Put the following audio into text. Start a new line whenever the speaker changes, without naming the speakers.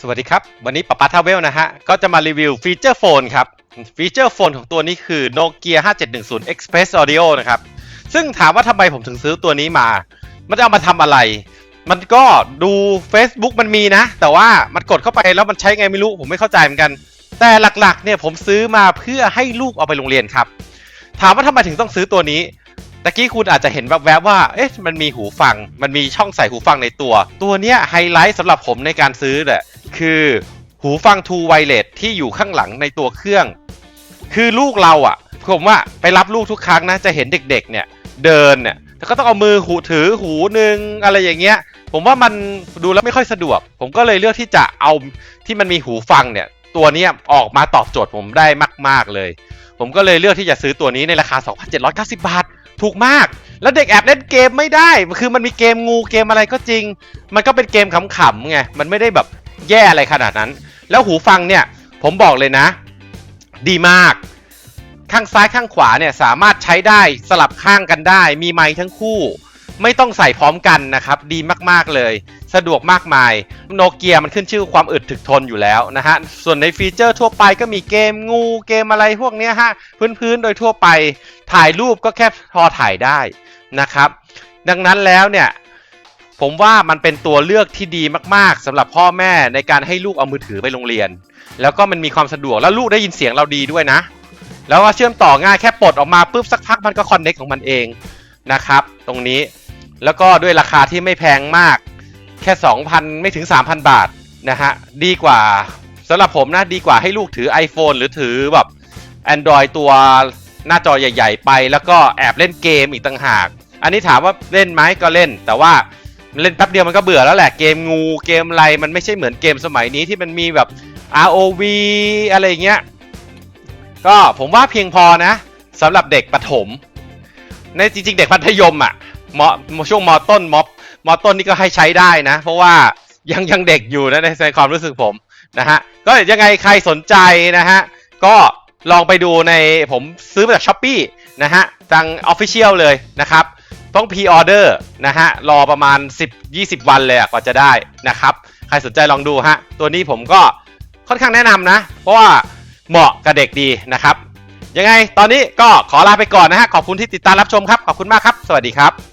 สวัสดีครับ วันนี้ป๊าป๊าทาเวลนะฮะ ก็จะมารีวิวฟีเจอร์โฟนครับ ฟีเจอร์โฟนของตัวนี้คือ Nokia 5710 Express Audio นะครับ ซึ่งถามว่าทำไมผมถึงซื้อตัวนี้มา มันจะเอามาทำอะไร มันก็ดู Facebook มันมีนะ แต่ว่ามันกดเข้าไปแล้วมันใช้ไงไม่รู้ ผมไม่เข้าใจเหมือนกัน แต่หลักๆเนี่ยผมซื้อมาเพื่อให้ลูกเอาไปโรงเรียนครับ ถามว่าทำไมถึงต้องซื้อตัวนี้ ตะกี้คุณอาจจะเห็นแวบๆว่า เอ๊ะ มันมีหูฟัง มันมีช่องใส่หูฟังในตัว ตัวเนี้ยไฮไลท์สำหรับผมในการซื้อเนี่ยคือหูฟัง True Wireless ที่อยู่ข้างหลังในตัวเครื่อง คือลูกเราอะ่ะ ผมว่าไปรับลูกทุกครั้งนะ จะเห็นเด็กๆ เนี่ย เดินเนี่ยแต่ก็ต้องเอามือหูถือหูหนึ่งอะไรอย่างเงี้ย ผมว่ามันดูแล้วไม่ค่อยสะดวก ผมก็เลยเลือกที่จะเอาที่มันมีหูฟังเนี่ย ตัวนี้ออกมาตอบโจทย์ผมได้มาก ๆเลย ผมก็เลยเลือกที่จะซื้อตัวนี้ในราคา 2,790 บาท ถูกมาก แล้วเด็กแอบเล่นเกมไม่ได้ คือมันมีเกมงูเกมอะไรก็จริง มันก็เป็นเกมขำๆไง มันไม่ได้แบบแย่อะไรขนาดนั้น แล้วหูฟังเนี่ย ผมบอกเลยนะ ดีมาก ข้างซ้ายข้างขวาเนี่ยสามารถใช้ได้สลับข้างกันได้ มีไม้ทั้งคู่ ไม่ต้องใส่พร้อมกันนะครับ ดีมากๆเลย สะดวกมากมายโนเกียมันขึ้นชื่อความอึดถึกทนอยู่แล้วนะฮะ ส่วนในฟีเจอร์ทั่วไปก็มีเกมงูเกมอะไรพวกนี้ฮะ พื้นๆโดยทั่วไปถ่ายรูปก็แค่พอถ่ายได้นะครับ ดังนั้นแล้วเนี่ยผมว่ามันเป็นตัวเลือกที่ดีมากๆสำหรับพ่อแม่ในการให้ลูกเอามือถือไปโรงเรียน แล้วก็มันมีความสะดวกแล้วลูกได้ยินเสียงเราดีด้วยนะ แล้วก็เชื่อมต่อง่ายแค่ปลดออกมาปุ๊บสักพักมันก็คอนเน็กของมันเองนะครับ ตรงนี้แล้วก็ด้วยราคาที่ไม่แพงมาก ค่ 2,000 ไม่ถึง 3,000 บาทนะฮะ ดีกว่าสำหรับผมนะ ดีกว่าให้ลูกถือ iPhone หรือถือแบบ Android ตัวหน้าจอใหญ่ ๆ ไป แล้วก็แอบเล่นเกมอีกต่างหาก อันนี้ถามว่าเล่นไหมก็เล่น แต่ว่าเล่นแป๊บเดียวมันก็เบื่อแล้วแหละเกมงูเกมอะไรมันไม่ใช่เหมือนเกมสมัยนี้ที่มันมีแบบ ROV อะไรอย่างเงี้ยก็ผมว่าเพียงพอนะสำหรับเด็กประถม ในจริงๆ เด็กมัธยมอะมช่วงมต้นม มอต้นนี่ก็ให้ใช้ได้นะ เพราะว่ายังยังเด็กอยู่นะในในความรู้สึกผมนะฮะก็ยังไงใครสนใจนะฮะก็ลองไปดูในผมซื้อมาจากช้อปปีนะฮะทางออฟฟิเชียลเลยนะครับ ต้องพ r ออเดอร์นะฮะรอประมาณ 10-20 วันเลยกว่าจะได้นะครับ ใครสนใจลองดูฮะ ตัวนี้ผมก็ค่อนข้างแนะนำนะ เพราะว่าเหมาะกับเด็กดีนะครับ ยังไงตอนนี้ก็ขอลาไปก่อนนะฮะ ขอบคุณที่ติดตามรับชมครับ ขอบคุณมากครับ สวัสดีครับ